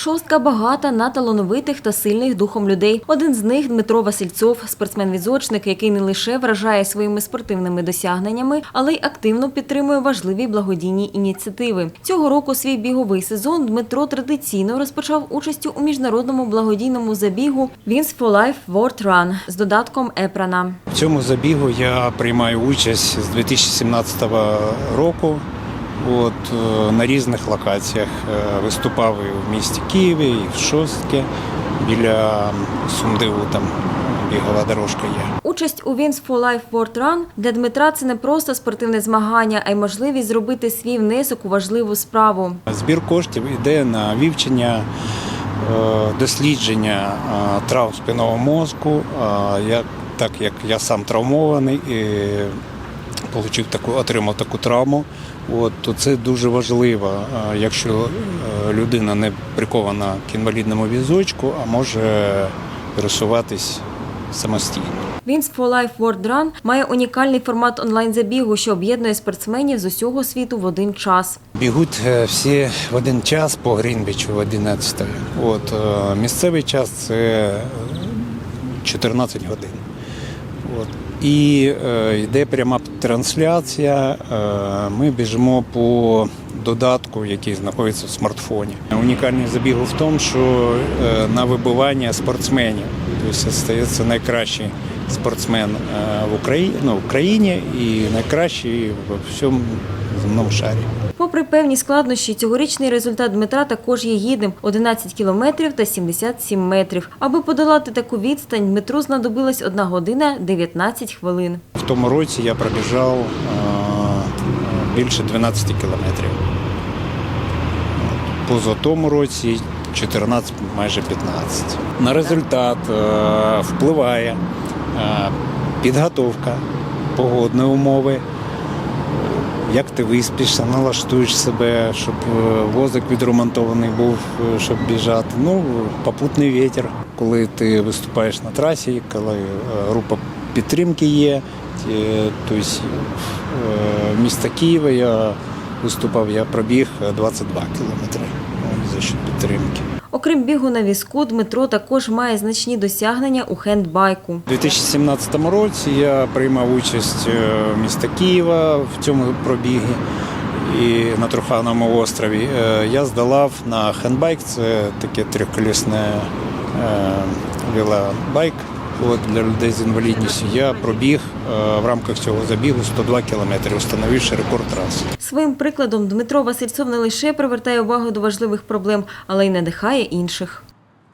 Шостка багата на талановитих та сильних духом людей. Один з них Дмитро Васильцов, спортсмен-відзочник, який не лише вражає своїми спортивними досягненнями, але й активно підтримує важливі благодійні ініціативи. Цього року свій біговий сезон Дмитро традиційно розпочав участю у міжнародному благодійному забігу Wins for Life World Run з додатком Епрана. В цьому забігу я приймаю участь з 2017 року. От, е, на різних локаціях Е, виступав і в місті Києві, і в Шостке, біля Сумдиву там бігова дорожка є. Участь у Wins for Life World Run для Дмитра це не просто спортивне змагання, а й можливість зробити свій внесок у важливу справу. Збір коштів йде на вивчення, е, дослідження травм спинного мозку. Я, так як я сам травмований і отримав таку, отримав таку травму, от, то це дуже важливо, е, якщо е, людина не прикована к інвалідному візочку, а може пересуватись самостійно. Wins for Life World Run має унікальний формат онлайн-забігу, що об'єднує спортсменів з усього світу в один час. Бігуть е, всі в один час по Грінвічу в 11. От, місцевий час це е, 14 годин. От. І е, йде пряма трансляція. Е, ми біжимо по додатку, який знаходиться в смартфоні. Унікальність забігу в тому, що е, на вибивання спортсменів. Тобто стається найкращий спортсмен е, в Україні, ну, в країні і найкращий в всьому земному шарі. Попри певні складнощі, цьогорічний результат Дмитра також є гідним – 11 кілометрів та 77 метрів. Аби подолати таку відстань, Дмитру знадобилась 1 година 19 хвилин. В тому році я пробіжав е, більше 12 кілометрів. Поза тому році 14, майже 15. На результат е, впливає е, підготовка, погодні умови. Як ти виспішся, налаштуєш себе, щоб е, возик відремонтований був, е, щоб біжати. Ну, попутний вітер, коли ти виступаєш на трасі, коли е, група підтримки є. Тобто міста Києва я виступав, я пробіг 22 кілометри за счет підтримки. Окрім бігу на візку, Дмитро також має значні досягнення у хендбайку. У 2017 році я приймав участь е, міста Києва в цьому пробігі і на Трухановому острові. Е, Я здолав на хендбайк, це таке трьохколісне е, велобайк от, для людей з інвалідністю. Я пробіг е, в рамках цього забігу 102 кілометри, встановивши рекорд траси. Своїм прикладом Дмитро Васильцов не лише привертає увагу до важливих проблем, але й надихає інших.